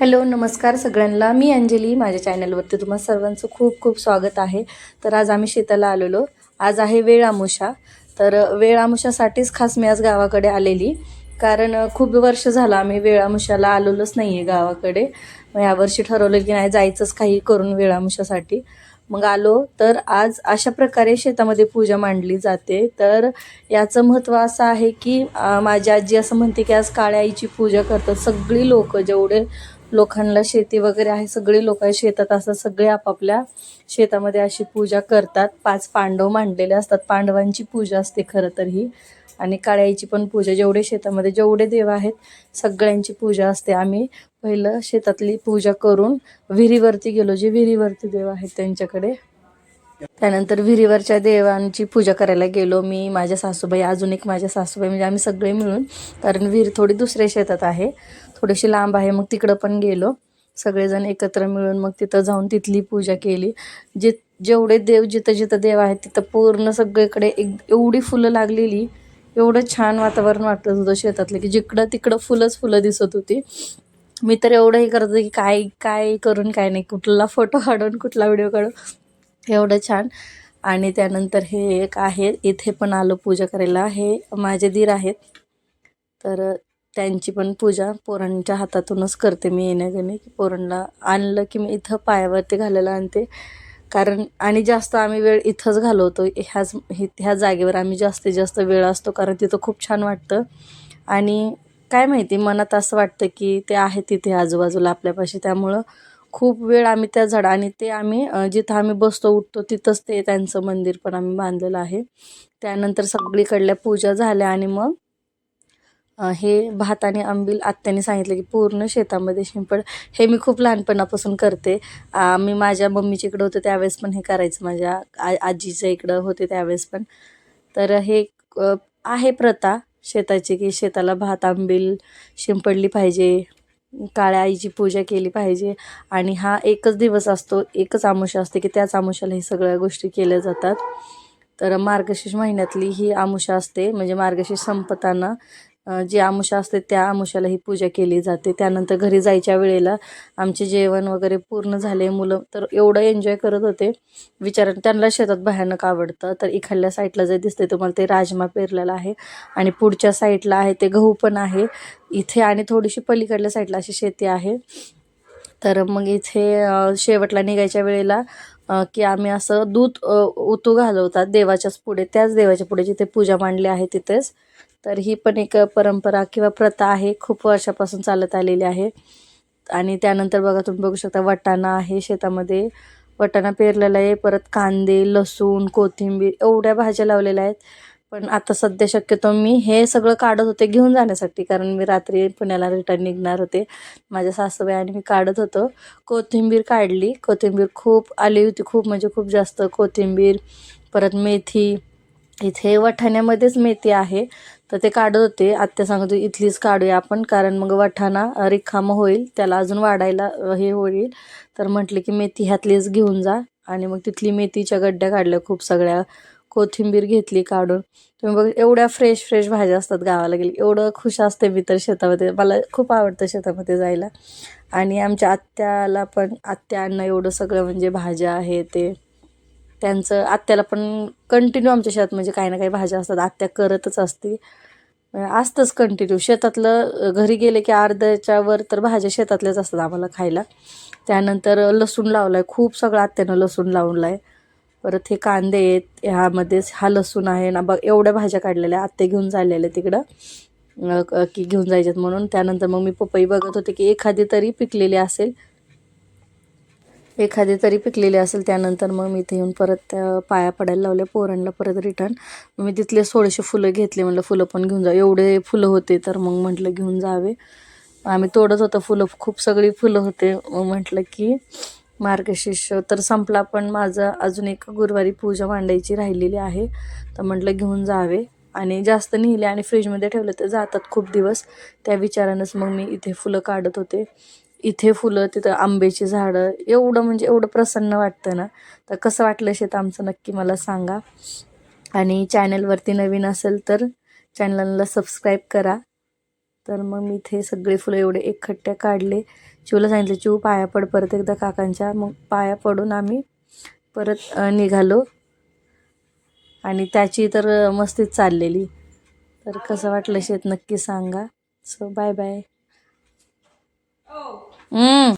Hello नमस्कार सगळ्यांना. मी अंजली. माझ्या चॅनलवरती तुम्हा सर्वांचं खूप खूप स्वागत आहे. तर आज आम्ही शेताला आलेलो. आज आहे वेळ आमुषा. तर वेळ आमुषासाठीच खास मी आज गावाकडे आलेली. कारण खूप वर्ष झालं आम्ही वेळामुशाला आलेलोच नाही आहे गावाकडे. मग यावर्षी ठरवलं की नाही जायचंच काही करून वेळामुशासाठी मग आलो. तर आज अशा प्रकारे शेतामध्ये पूजा मांडली जाते. तर याचं महत्त्व असं आहे की माझी आजी असं म्हणते की आज काळ्या आईची पूजा करतात सगळी लोक. जेवढे लोखंडला शेती वगैरे आहे सगळे लोक शेतात असतात सगळे आपापल्या शेतामध्ये अशी पूजा करतात. पाच पांडव मांडलेले असतात पांडवांची पूजा असते खरं तर ही. आणि काळ्याईची पण पूजा जेवढे शेतामध्ये जेवढे देव आहेत सगळ्यांची पूजा असते. आम्ही पहिलं शेतातली पूजा करून विहिरीवरती गेलो जे विहिरीवरती देव आहेत त्यांच्याकडे. त्यानंतर विहिरीवरच्या देवांची पूजा करायला गेलो मी माझ्या सासूबाई अजून एक माझ्या सासूबाई म्हणजे आम्ही सगळे मिळून कारण विहीर थोडी दुसऱ्या शेतात आहे. थोडीशी लांब आहे मग तिकडं पण गेलो. सगळेजण एकत्र मिळून मग तिथं जाऊन तिथली पूजा केली. जे जेवढे देव जिथं जिथं देव आहेत तिथं पूर्ण सगळीकडे एक एवढी फुलं लागलेली. एवढं छान वातावरण वाटत होतं शेतातलं की जिकडं तिकडं फुलंच फुलं दिसत होती. मी तर एवढं हे करत होते की काय काय करून काय नाही कुठला फोटो काढून कुठला व्हिडिओ काढून. एवढं छान. आणि त्यानंतर हे एक आहे इथे पण आलो पूजा करायला. हे माझे दीर आहेत. तर त्यांची पण पूजा पोरांच्या हातातूनच करते मी येण्यागणे की पोरांना आणलं की मी इथं पायावरती घालायला आणते. कारण आणि जास्त आम्ही वेळ इथंच घालवतो. ह्याच ह्या जागेवर आम्ही जास्तीत जास्त वेळ असतो कारण तिथं खूप छान वाटतं. आणि काय माहिती मनात असं वाटतं की ते आहे तिथे आजूबाजूला आपल्यापाशी. त्यामुळं खूप वेळ आम्ही त्या झाडा आणि ते आम्ही जिथं आम्ही बसतो उठतो तिथंच ते त्यांचं मंदिर पण आम्ही बांधलेलं आहे. त्यानंतर सगळीकडल्या पूजा झाल्या आणि मग हे भात आणि आंबील आत्याने सांगितलं की पूर्ण शेतामध्ये शिंपड. हे मी खूप लहानपणापासून करते. मी माझ्या मम्मीच्या इकडं होते त्यावेळेस पण हे करायचं. माझ्या आ आजीच्या इकडं होते त्यावेळेस पण. तर हे आहे प्रथा शेताची की शेताला भात आंबील शिंपडली पाहिजे. काळ्या आईची पूजा केली पाहिजे. आणि हा एकच दिवस असतो एकच आमुषा असते की त्याच आमुषाला हे सगळ्या गोष्टी केल्या जातात. तर मार्गशीर्ष महिन्यातली ही आमुषा असते. म्हणजे मार्गशीर्ष संपताना जी आमुषा असते त्या आमुषाला ही पूजा केली जाते. त्यानंतर घरी जायच्या वेळेला आमचे जेवण वगैरे पूर्ण झाले मुलं तर एवढं एन्जॉय करत होते. विचार त्यांना शेतात भयानक आवडतं. तर इकडल्या साईडला जे दिसते तुम्हाला ते राजमा पेरलेला आहे आणि पुढच्या साईडला आहे ते गहू पण आहे. इथे आणि थोडीशी पलीकडल्या साईडला अशी शेती आहे. तर मग इथे शेवटला निघायच्या वेळेला की आम्ही असं दूध उतू ओतू घालवतात देवाच्याच पुढे. त्याच देवाच्या पुढे जिथे पूजा मांडली आहे तिथेच. तर ही पण एक परंपरा किंवा प्रथा आहे. खूप वर्षापासून चालत आलेली आहे. आणि त्यानंतर बघा तुम्ही बघू शकता वाटाणा आहे शेतामध्ये. वाटाणा पेरलेला आहे. परत कांदे लसूण कोथिंबीर एवढ्या भाज्या लावलेल्या आहेत. पण आता सध्या शक्यतो मी हे सगळं काढत होते घेऊन जाण्यासाठी. कारण मी रात्री पुण्याला रिटर्न निघणार होते. माझ्या सासूबाई आणि मी काढत होतो. कोथिंबीर काढली. कोथिंबीर खूप आली होती. खूप म्हणजे खूप जास्त. कोथिंबीर परत मेथी इथे वठाण्यामध्येच मेथी आहे. तर ते काढत होते. आत्या सांगत होती इथलीच काढूया आपण कारण मग वठाणा अ, रिकामं होईल त्याला अजून वाढायला हे होईल. तर म्हटले की मेथी ह्यातलीच घेऊन जा. आणि मग तिथली मेथीच्या गड्ड्या काढल्या खूप सगळ्या कोथिंबीर घेतली काढून. तुम्ही बघ एवढ्या फ्रेश फ्रेश भाज्या असतात गावाला गेली. एवढं खुश असते मी तर शेतामध्ये. मला खूप आवडतं शेतामध्ये जायला. आणि आमच्या आत्याला पण आत्या अण्णा एवढं सगळं म्हणजे भाज्या आहे ते त्यांचं आत्याला पण कंटिन्यू आमच्या शेतात म्हणजे काही ना काही भाज्या असतात. आत्या करतच असते. असतंच कंटिन्यू शेतातलं घरी गेले की अर्ध्याच्या वर तर भाज्या शेतातल्याच असतात आम्हाला खायला. त्यानंतर लसूण लावला आहे खूप सगळं आत्यानं लसूण लावला आहे परत हे कांदे आहेत. ह्यामध्येच हा लसूण आहे. ना बघ एवढ्या भाज्या काढलेल्या. आत्ते घेऊन चाललेल्या तिकडं. की घेऊन जायच्यात म्हणून. त्यानंतर मग मी पपई बघत होते की एखादी तरी पिकलेली असेल. एखादी तरी पिकलेली असेल त्यानंतर मग मी इथे येऊन परत त्या पाया पडायला लावल्या पोरांना परत रिटर्न मग मी तिथले थोडेसे फुलं घेतले म्हटलं फुलं पण घेऊन जा. एवढे फुलं होते तर मग म्हटलं घेऊन जावे. आम्ही तोडत होतो फुलं खूप सगळी फुलं होते. म्हटलं की मार्गशीर्ष तर संपला पण माझं अजून एक गुरुवारी पूजा मांडायची राहिलेली आहे. तर म्हटलं घेऊन जावे. आणि जास्त नेले आणि फ्रीजमध्ये ठेवलं तर जातात खूप दिवस. त्या विचारानंच मग मी इथे फुलं काढत होते. इथे फुलं तिथं आंब्याची झाडं एवढं म्हणजे एवढं प्रसन्न वाटतं ना. तर कसं वाटलं शेत आमचं नक्की मला सांगा. आणि चॅनलवरती नवीन असेल तर चॅनलला सबस्क्राईब करा. तर मग मी इथे सगळे फुलं एवढे एकखट्ट्या काढले. चिवला सांगितलं चिव पाया पड परत एकदा काकांच्या. मग पाया पडून आम्ही परत निघालो. आणि त्याची तर मस्तीच चाललेली. तर कसं वाटलं शेत नक्की सांगा. So bye bye 嗯。